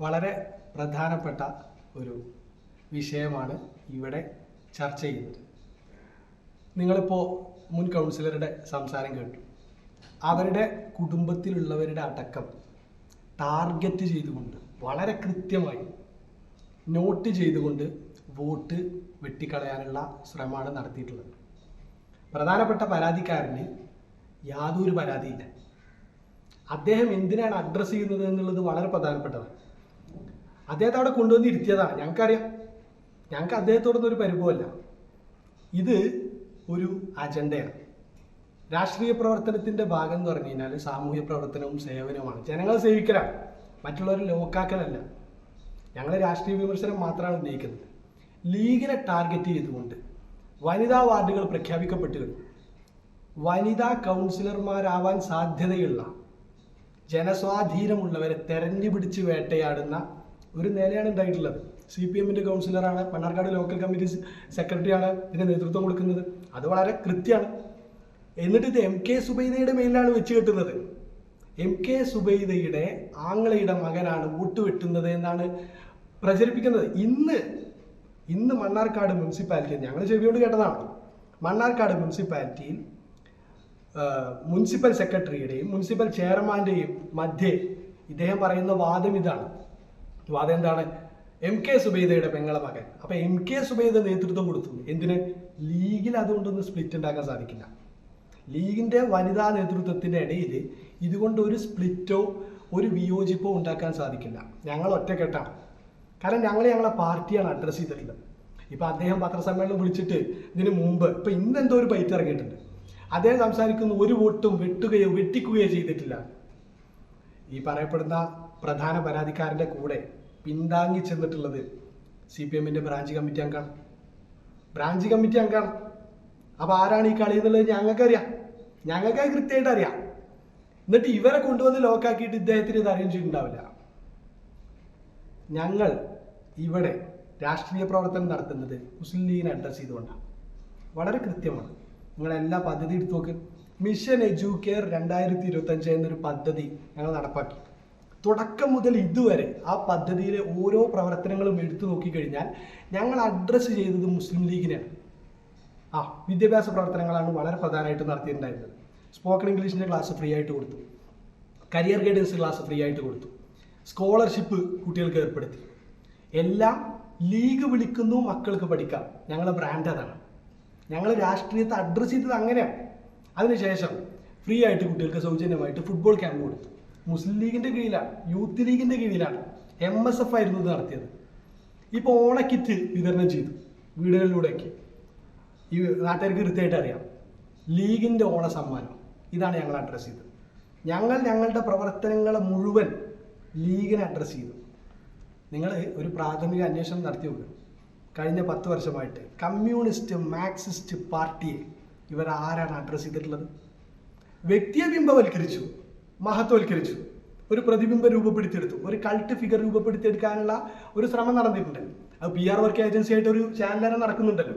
വളരെ പ്രധാനപ്പെട്ട ഒരു വിഷയമാണ് ഇവിടെ ചർച്ച ചെയ്യുന്നത്. നിങ്ങളിപ്പോൾ മുൻ കൗൺസിലറുടെ സംസാരം കേട്ടു. അവരുടെ കുടുംബത്തിലുള്ളവരുടെ അടക്കം ടാർഗറ്റ് ചെയ്തുകൊണ്ട് വളരെ കൃത്യമായി നോട്ട് ചെയ്തുകൊണ്ട് വോട്ട് വെട്ടിക്കളയാനുള്ള ശ്രമമാണ് നടത്തിയിട്ടുള്ളത്. പ്രധാനപ്പെട്ട പരാതിക്കാരന് യാതൊരു പരാതിയില്ല. അദ്ദേഹം എന്തിനാണ് അഡ്രസ്സ് ചെയ്യുന്നത് എന്നുള്ളത് വളരെ പ്രധാനപ്പെട്ടതാണ്. അദ്ദേഹത്തെ അവിടെ കൊണ്ടുവന്ന് ഇരുത്തിയതാണ് ഞങ്ങൾക്കറിയാം. ഞങ്ങൾക്ക് അദ്ദേഹത്തോടൊന്നും ഒരു പരിഭവമല്ല. ഇത് ഒരു അജണ്ടയാണ്. രാഷ്ട്രീയ പ്രവർത്തനത്തിന്റെ ഭാഗം എന്ന് പറഞ്ഞു കഴിഞ്ഞാൽ സാമൂഹ്യ പ്രവർത്തനവും സേവനവുമാണ്. ജനങ്ങളെ സേവിക്കലാണ്. മറ്റുള്ളവരെ ലോക്കാക്കലല്ല. ഞങ്ങൾ രാഷ്ട്രീയ വിമർശനം മാത്രമാണ് ഉന്നയിക്കുന്നത്. ലീഗിനെ ടാർഗറ്റ് ചെയ്തുകൊണ്ട് വനിതാ വാർഡുകൾ പ്രഖ്യാപിക്കപ്പെട്ടു വനിതാ കൗൺസിലർമാരാവാൻ സാധ്യതയുള്ള ജനസ്വാധീനമുള്ളവരെ തെരഞ്ഞു പിടിച്ച് വേട്ടയാടുന്ന ഒരു നിലയാണ് ഉണ്ടായിട്ടുള്ളത് സി പി എമ്മിന്റെ കൗൺസിലറാണ് മണ്ണാർക്കാട് ലോക്കൽ കമ്മിറ്റി സെക്രട്ടറിയാണ് ഇതിന് നേതൃത്വം കൊടുക്കുന്നത്. അത് വളരെ കൃത്യമാണ്. എന്നിട്ട് ഇത് എം കെ സുബൈദയുടെ മേലിലാണ് വെച്ച് കെട്ടുന്നത്. എം കെ സുബൈദയുടെ ആങ്ങളയുടെ മകനാണ് വോട്ട് വെട്ടുന്നത് എന്നാണ് പ്രചരിപ്പിക്കുന്നത്. ഇന്ന് ഇന്ന് മണ്ണാർക്കാട് മുനിസിപ്പാലിറ്റി ഞങ്ങൾ ചെവിയോട് കേട്ടതാണ്. മണ്ണാർക്കാട് മുനിസിപ്പാലിറ്റിയിൽ മുനിസിപ്പൽ സെക്രട്ടറിയുടെയും മുനിസിപ്പൽ ചെയർമാന്റെയും മധ്യേ ഇദ്ദേഹം പറയുന്ന വാദം ഇതാണ്. വാദം അതെന്താണ്? എം കെ സുബൈദയുടെ പെങ്ങളെ മകൻ. അപ്പൊ എം കെ സുബൈദ നേതൃത്വം കൊടുത്തു. എന്തിന്? ലീഗിൽ അതുകൊണ്ടൊന്നും സ്പ്ലിറ്റ് ഉണ്ടാക്കാൻ സാധിക്കില്ല. ലീഗിന്റെ വനിതാ നേതൃത്വത്തിന്റെ ഇടയിൽ ഇതുകൊണ്ട് ഒരു സ്പ്ലിറ്റോ ഒരു വിയോജിപ്പോ ഉണ്ടാക്കാൻ സാധിക്കില്ല. ഞങ്ങൾ ഒറ്റക്കെട്ടാണ്. കാരണം ഞങ്ങൾ ഞങ്ങളെ പാർട്ടിയാണ് അഡ്രസ്സ് ചെയ്തിട്ടുള്ളത്. ഇപ്പൊ അദ്ദേഹം പത്രസമ്മേളനം വിളിച്ചിട്ട് ഇതിന് മുമ്പ് ഇപ്പൊ ഇന്നെന്തോ ഒരു ബൈറ്റ് ഇറങ്ങിയിട്ടുണ്ട്. അദ്ദേഹം സംസാരിക്കുന്ന ഒരു വോട്ടും വെട്ടുകയോ വെട്ടിക്കുകയോ ചെയ്തിട്ടില്ല. ഈ പറയപ്പെടുന്ന പ്രധാന പരാതിക്കാരന്റെ കൂടെ പിന്താങ്ങി ചെന്നിട്ടുള്ളത് സി പി എമ്മിന്റെ ബ്രാഞ്ച് കമ്മിറ്റി അംഗമാണ് ബ്രാഞ്ച് കമ്മിറ്റി അംഗമാണ് അപ്പൊ ആരാണ് ഈ കളി എന്നുള്ളത് ഞങ്ങൾക്ക് ഞങ്ങൾക്കറിയാം. ഞങ്ങൾക്ക് കൃത്യമായിട്ട് അറിയാം. എന്നിട്ട് ഇവരെ കൊണ്ടുവന്ന് ലോക്കാക്കിയിട്ട് ഇദ്ദേഹത്തിന് ഇത് ചെയ്തിട്ടുണ്ടാവില്ല. ഞങ്ങൾ ഇവിടെ രാഷ്ട്രീയ പ്രവർത്തനം നടത്തുന്നത് മുസ്ലിം ലീഗിനെ അഡ്രസ് ചെയ്തുകൊണ്ടാണ്. വളരെ കൃത്യമാണ്. നിങ്ങളെല്ലാ പദ്ധതി എടുത്തു നോക്ക്. മിഷൻ എഡ്യൂക്കെയർ രണ്ടായിരത്തി ഇരുപത്തഞ്ച് എന്നൊരു പദ്ധതി ഞങ്ങൾ നടപ്പാക്കി. തുടക്കം മുതൽ ഇതുവരെ ആ പദ്ധതിയിലെ ഓരോ പ്രവർത്തനങ്ങളും എടുത്തു നോക്കിക്കഴിഞ്ഞാൽ ഞങ്ങൾ അഡ്രസ്സ് ചെയ്തത് മുസ്ലിം ലീഗിനെയാണ്. ആ വിദ്യാഭ്യാസ പ്രവർത്തനങ്ങളാണ് വളരെ പ്രധാനമായിട്ട് നടത്തിയിട്ടുണ്ടായിരുന്നത്. സ്പോക്കൺ ഇംഗ്ലീഷിന്റെ ക്ലാസ് ഫ്രീ ആയിട്ട് കൊടുത്തു. കരിയർ ഗൈഡൻസ് ക്ലാസ് ഫ്രീ ആയിട്ട് കൊടുത്തു. സ്കോളർഷിപ്പ് കുട്ടികൾക്ക് ഏർപ്പെടുത്തി. എല്ലാം ലീഗ് വിളിക്കുന്നു മക്കൾക്ക് പഠിക്കാം. ഞങ്ങളുടെ ബ്രാൻഡ് അതാണ്. ഞങ്ങൾ രാഷ്ട്രീയത്തെ അഡ്രസ്സ് ചെയ്തത് അങ്ങനെയാണ്. അതിനുശേഷം ഫ്രീ ആയിട്ട് കുട്ടികൾക്ക് സൗജന്യമായിട്ട് ഫുട്ബോൾ ക്യാമ്പ് കൊടുത്തു. മുസ്ലിം ലീഗിന്റെ കീഴിലാണ് യൂത്ത് ലീഗിന്റെ കീഴിലാണ് എം എസ് എഫ് ആയിരുന്നു ഇത് നടത്തിയത്. ഇപ്പോൾ ഓണക്കിറ്റ് വിതരണം ചെയ്തു വീടുകളിലൂടെയൊക്കെ. ഈ നാട്ടുകാർക്ക് കൃത്യമായിട്ട് അറിയാം ലീഗിന്റെ ഓണ സമ്മാനം ഇതാണ് ഞങ്ങൾ അഡ്രസ്സ് ചെയ്തത്. ഞങ്ങൾ ഞങ്ങളുടെ പ്രവർത്തനങ്ങളെ മുഴുവൻ ലീഗിനെ അഡ്രസ്സ് ചെയ്തു. നിങ്ങൾ ഒരു പ്രാഥമിക അന്വേഷണം നടത്തി നോക്കുക കഴിഞ്ഞ പത്ത് വർഷമായിട്ട് കമ്മ്യൂണിസ്റ്റ് മാർക്സിസ്റ്റ് പാർട്ടിയെ ഇവർ ആരാണ് അഡ്രസ് ചെയ്തിട്ടുള്ളത്? വ്യക്തിയെ ബിംബവൽക്കരിച്ചു മഹത്വവൽക്കരിച്ചു ഒരു പ്രതിബിംബം രൂപപ്പെടുത്തിയെടുത്തു ഒരു കൾട്ട് ഫിഗർ രൂപപ്പെടുത്തിയെടുക്കാനുള്ള ഒരു ശ്രമം നടന്നിട്ടുണ്ട്. അത് പി ആർ വർക്ക് ഏജൻസി ആയിട്ട് ഒരു തന്നെ നടക്കുന്നുണ്ടല്ലോ.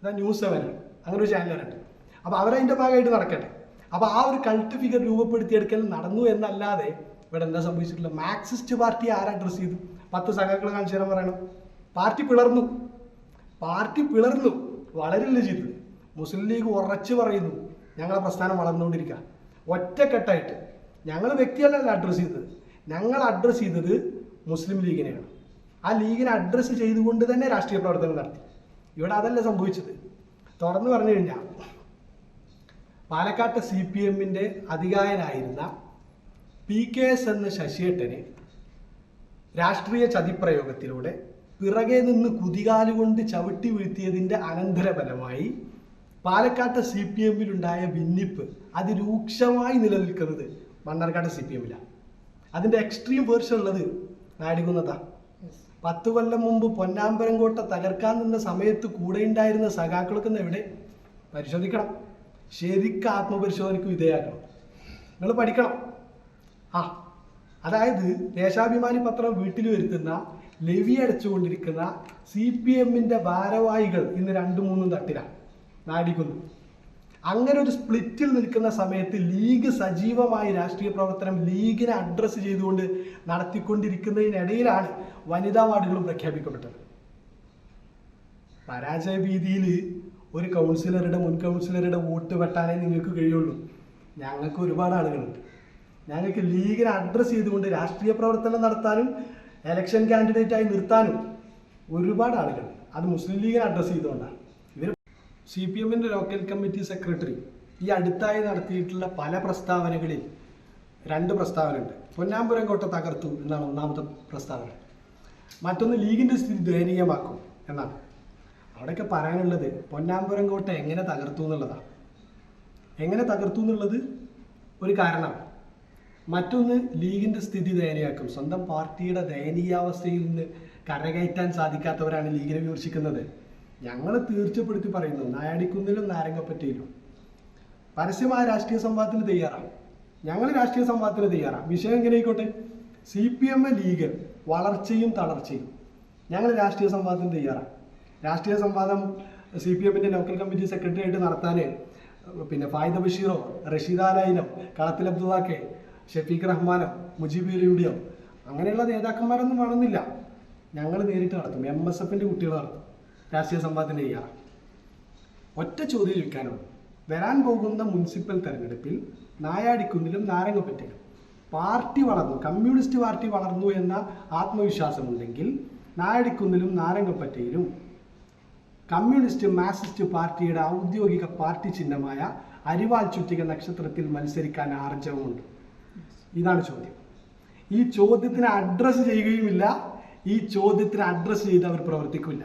അതാ ന്യൂസ് സെവൻ അങ്ങനെ ഒരു ചാനലുണ്ട് അപ്പോൾ അവരതിന്റെ ഭാഗമായിട്ട് നടക്കട്ടെ. അപ്പോൾ ആ ഒരു കൾട്ട് ഫിഗർ രൂപപ്പെടുത്തിയെടുക്കൽ നടന്നു എന്നല്ലാതെ ഇവിടെ എന്താ സംഭവിച്ചിട്ടുള്ളത്? മാർക്സിസ്റ്റ് പാർട്ടി ആരാ അഡ്രസ് ചെയ്തു? പത്ത് സംഘങ്ങൾ കാണിച്ചു തരാൻ പറയണം. പാർട്ടി പിളർന്നു. പാർട്ടി പിളർന്നു. വളരില്ല ചെയ്തത് മുസ്ലിം ലീഗ് ഉറച്ചു പറയുന്നു ഞങ്ങളെ പ്രസ്ഥാനം വളർന്നുകൊണ്ടിരിക്കുക ഒറ്റക്കെട്ടായിട്ട്. ഞങ്ങൾ വ്യക്തിയല്ലല്ല അഡ്രസ്സ് ചെയ്തത്. ഞങ്ങൾ അഡ്രസ്സ് ചെയ്തത് മുസ്ലിം ലീഗിനെയാണ്. ആ ലീഗിനെ അഡ്രസ്സ് ചെയ്തുകൊണ്ട് തന്നെ രാഷ്ട്രീയ പ്രവർത്തനം നടത്തി. ഇവിടെ അതല്ല സംഭവിച്ചത്. തുറന്നു പറഞ്ഞു കഴിഞ്ഞാൽ പാലക്കാട്ട് സി പി എമ്മിന്റെ അധികാരനായിരുന്ന പി കെ എസ് എന്ന ശശിയേട്ടനെ രാഷ്ട്രീയ ചതിപ്രയോഗത്തിലൂടെ പിറകെ നിന്ന് കുതികാലുകൊണ്ട് ചവിട്ടി വീഴ്ത്തിയതിന്റെ അനന്തരഫലമായി പാലക്കാട്ട് സി പി എമ്മിലുണ്ടായ ഭിന്നിപ്പ് അതിരൂക്ഷമായി നിലനിൽക്കുന്നത് മണ്ണാർക്കാട് സി പി എമ്മിലാണ് അതിന്റെ എക്സ്ട്രീം വേർഷൻ ഉള്ളത് നാടികുന്നതാ പത്ത് കൊല്ലം മുമ്പ് പൊന്നാമ്പരം കോട്ട തകർക്കാൻ നിന്ന സമയത്ത് കൂടെ ഉണ്ടായിരുന്ന സഖാക്കളൊക്കെ എവിടെ? പരിശോധിക്കണം. ശരിക്കും ആത്മപരിശോധനയ്ക്ക് വിധേയാക്കണം. നിങ്ങൾ പഠിക്കണം. ആ അതായത് ദേശാഭിമാനി പത്രം വീട്ടിൽ വരുത്തുന്ന ലെവി അടച്ചുകൊണ്ടിരിക്കുന്ന സി പി എമ്മിന്റെ ഭാരവാഹികൾ ഇന്ന് രണ്ടു മൂന്നും തട്ടിലാണ് നാടിക്കുന്നു. അങ്ങനെ ഒരു സ്പ്ലിറ്റിൽ നിൽക്കുന്ന സമയത്ത് ലീഗ് സജീവമായി രാഷ്ട്രീയ പ്രവർത്തനം ലീഗിനെ അഡ്രസ്സ് ചെയ്തുകൊണ്ട് നടത്തിക്കൊണ്ടിരിക്കുന്നതിനിടയിലാണ് വനിതാ വാർഡുകളും പ്രഖ്യാപിക്കപ്പെട്ടത്. പരാജയ ഭീതിയിൽ ഒരു കൗൺസിലറുടെ മുൻ കൗൺസിലറുടെ വോട്ട് വെട്ടാനേ നിങ്ങൾക്ക് കഴിയുള്ളൂ. ഞങ്ങൾക്ക് ഒരുപാട് ആളുകളുണ്ട്. ഞങ്ങൾക്ക് ലീഗിനെ അഡ്രസ്സ് ചെയ്തുകൊണ്ട് രാഷ്ട്രീയ പ്രവർത്തനം നടത്താനും എലക്ഷൻ കാൻഡിഡേറ്റായി നിർത്താനും ഒരുപാട് ആളുകൾ അത് മുസ്ലിം ലീഗിനെ അഡ്രസ്സ് ചെയ്തുകൊണ്ടാണ്. സി പി എമ്മിന്റെ ലോക്കൽ കമ്മിറ്റി സെക്രട്ടറി ഈ അടുത്തായി നടത്തിയിട്ടുള്ള പല പ്രസ്താവനകളിൽ രണ്ട് പ്രസ്താവനയുണ്ട്. പൊന്നാമ്പുരം കോട്ട തകർത്തു എന്നാണ് ഒന്നാമത്തെ പ്രസ്താവന. മറ്റൊന്ന് ലീഗിന്റെ സ്ഥിതി ദയനീയമാക്കും എന്നാണ്. അവിടെയൊക്കെ പറയാനുള്ളത് പൊന്നാമ്പുരം കോട്ട എങ്ങനെ തകർത്തു എന്നുള്ളതാണ്. എങ്ങനെ തകർത്തു എന്നുള്ളത് ഒരു കാരണമാണ്. മറ്റൊന്ന് ലീഗിന്റെ സ്ഥിതി ദയനീയാക്കും സ്വന്തം പാർട്ടിയുടെ ദയനീയാവസ്ഥയിൽ നിന്ന് കരകയറ്റാൻ സാധിക്കാത്തവരാണ് ലീഗിനെ വിമർശിക്കുന്നത്. ഞങ്ങൾ തീർച്ചപ്പെടുത്തി പറയുന്നു നായാടിക്കുന്നിലും നാരങ്ങപ്പറ്റയിലും. പരസ്യമായ രാഷ്ട്രീയ സംവാദത്തിന് തയ്യാറാണ് ഞങ്ങൾ രാഷ്ട്രീയ സംവാദത്തിന് തയ്യാറാണ് വിഷയം എങ്ങനെ ആയിക്കോട്ടെ സി പി എം ലീഗ് വളർച്ചയും തളർച്ചയും. ഞങ്ങൾ രാഷ്ട്രീയ സംവാദത്തിന് തയ്യാറാണ് രാഷ്ട്രീയ സംവാദം സി പി എമ്മിന്റെ ലോക്കൽ കമ്മിറ്റി സെക്രട്ടറി ആയിട്ട് നടത്താൻ പിന്നെ ഫായിദ ബഷീറോ റഷീദ് ആലയിലോ കളത്തിൽ അബ്ദുള്ളാക്കെ ഷഫീഖ് റഹ്മാനോ മുജീബ് യൂഡിയോ അങ്ങനെയുള്ള നേതാക്കന്മാരൊന്നും വേണമെന്നില്ല. ഞങ്ങൾ നേരിട്ട് നടത്തും. എം എസ് എഫിന്റെ കുട്ടികൾ നടത്തും. രാഷ്ട്രീയ സംവാദത്തിന് ചെയ്യാ ഒറ്റ ചോദ്യം ചോദിക്കാനുള്ളൂ. വരാൻ പോകുന്ന മുനിസിപ്പൽ തെരഞ്ഞെടുപ്പിൽ നായാടിക്കുന്നിലും നാരങ്ങപ്പറ്റയിലും പാർട്ടി വളർന്നു കമ്മ്യൂണിസ്റ്റ് പാർട്ടി വളർന്നു എന്ന ആത്മവിശ്വാസമുണ്ടെങ്കിൽ നായാടിക്കുന്നിലും നാരങ്ങപ്പറ്റയിലും കമ്മ്യൂണിസ്റ്റ് മാർസിസ്റ്റ് പാർട്ടിയുടെ ഔദ്യോഗിക പാർട്ടി ചിഹ്നമായ അരിവാൾ ചുറ്റിക നക്ഷത്രത്തിൽ മത്സരിക്കാൻ ആർജവമുണ്ട്. ഇതാണ് ചോദ്യം. ഈ ചോദ്യത്തിന് അഡ്രസ്സ് ചെയ്യുകയുമില്ല. ഈ ചോദ്യത്തിന് അഡ്രസ്സ് ചെയ്ത് അവർ പ്രവർത്തിക്കില്ല.